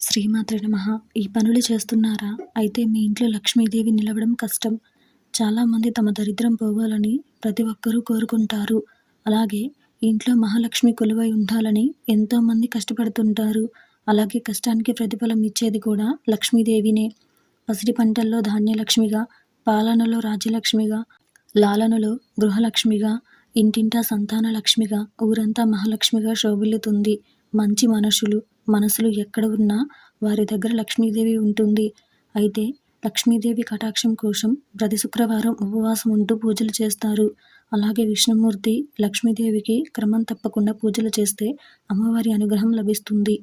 శ్రీమాత్రే నమః. ఈ పనులు చేస్తున్నారా? అయితే మీ ఇంట్లో లక్ష్మీదేవి నిలవడం కష్టం. చాలామంది తమ దరిద్రం పోవాలని ప్రతి ఒక్కరూ కోరుకుంటారు. అలాగే ఇంట్లో మహాలక్ష్మి కొలువై ఉండాలని ఎంతోమంది కష్టపడుతుంటారు. అలాగే కష్టానికి ప్రతిఫలం ఇచ్చేది కూడా లక్ష్మీదేవినే. పసిడి పంటల్లో ధాన్యలక్ష్మిగా పాలనలో రాజ్యలక్ష్మిగా లాలనలో గృహలక్ష్మిగా ఇంటింటా సంతాన లక్ష్మిగా ఊరంతా మహాలక్ష్మిగా శోభిల్లుతుంది. మంచి మనుషులు మనసులు ఎక్కడ ఉన్నా వారి దగ్గర లక్ష్మీదేవి ఉంటుంది. అయితే లక్ష్మీదేవి కటాక్షం కోసం ప్రతి శుక్రవారం ఉపవాసం ఉంటూ పూజలు చేస్తారు. అలాగే విష్ణుమూర్తి లక్ష్మీదేవికి క్రమం తప్పకుండా పూజలు చేస్తే అమ్మవారి అనుగ్రహం లభిస్తుంది.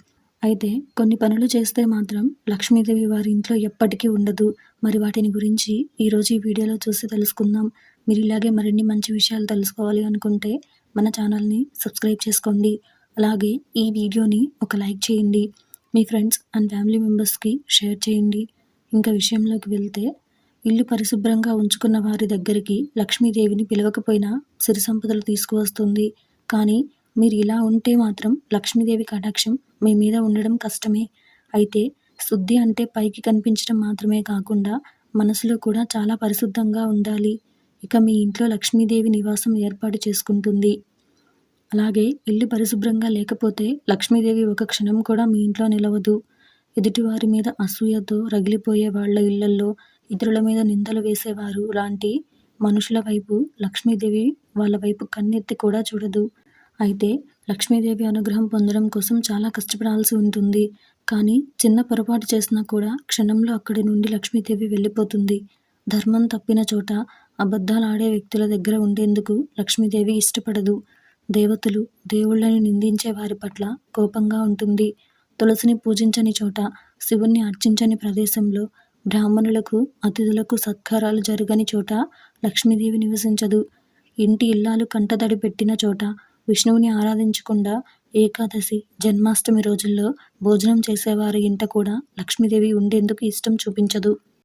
అయితే కొన్ని పనులు చేస్తే మాత్రం లక్ష్మీదేవి వారి ఇంట్లో ఎప్పటికీ ఉండదు. మరి వాటిని గురించి ఈరోజు ఈ వీడియోలో చూసి తెలుసుకుందాం. మీరు ఇలాగే మరిన్ని మంచి విషయాలు తెలుసుకోవాలి అనుకుంటే మన ఛానల్ని సబ్స్క్రైబ్ చేసుకోండి. అలాగే ఈ వీడియోని ఒక లైక్ చేయండి. మీ ఫ్రెండ్స్ అండ్ ఫ్యామిలీ మెంబర్స్కి షేర్ చేయండి. ఇంకా విషయంలోకి వెళ్తే ఇల్లు పరిశుభ్రంగా ఉంచుకున్న వారి దగ్గరికి లక్ష్మీదేవిని పిలవకపోయినా సిరి సంపదలు తీసుకువస్తుంది. కానీ మీరు ఇలా ఉంటే మాత్రం లక్ష్మీదేవి కటాక్షం మీ మీద ఉండడం కష్టమే. అయితే శుద్ధి అంటే పైకి కనిపించడం మాత్రమే కాకుండా మనసులో కూడా చాలా పరిశుద్ధంగా ఉండాలి. ఇక మీ ఇంట్లో లక్ష్మీదేవి నివాసం ఏర్పాటు చేసుకుంటుంది. అలాగే ఇల్లు పరిశుభ్రంగా లేకపోతే లక్ష్మీదేవి ఒక క్షణం కూడా మీ ఇంట్లో నిలవదు. ఎదుటివారి మీద అసూయతో రగిలిపోయే వాళ్ళ ఇళ్ళల్లో ఇతరుల మీద నిందలు వేసేవారు. లాంటి మనుషుల వైపు లక్ష్మీదేవి వాళ్ళ వైపు కన్నెత్తి కూడా చూడదు. అయితే లక్ష్మీదేవి అనుగ్రహం పొందడం కోసం చాలా కష్టపడాల్సి ఉంటుంది. కానీ చిన్న పొరపాటు చేసినా కూడా క్షణంలో అక్కడి నుండి లక్ష్మీదేవి వెళ్ళిపోతుంది. ధర్మం తప్పిన చోట అబద్ధాలు ఆడే వ్యక్తుల దగ్గర ఉండేందుకు లక్ష్మీదేవి ఇష్టపడదు. దేవతలు దేవుళ్ళని నిందించే వారి పట్ల కోపంగా ఉంటుంది. తులసిని పూజించని చోట శివుణ్ణి అర్చించని ప్రదేశంలో బ్రాహ్మణులకు అతిథులకు సత్కారాలు జరగని చోట లక్ష్మీదేవి నివసించదు. ఇంటి ఇల్లాలు కంటతడి పెట్టిన చోట విష్ణువుని ఆరాధించకుండా ఏకాదశి జన్మాష్టమి రోజుల్లో భోజనం చేసేవారి ఇంట కూడా లక్ష్మీదేవి ఉండేందుకు ఇష్టం చూపించదు.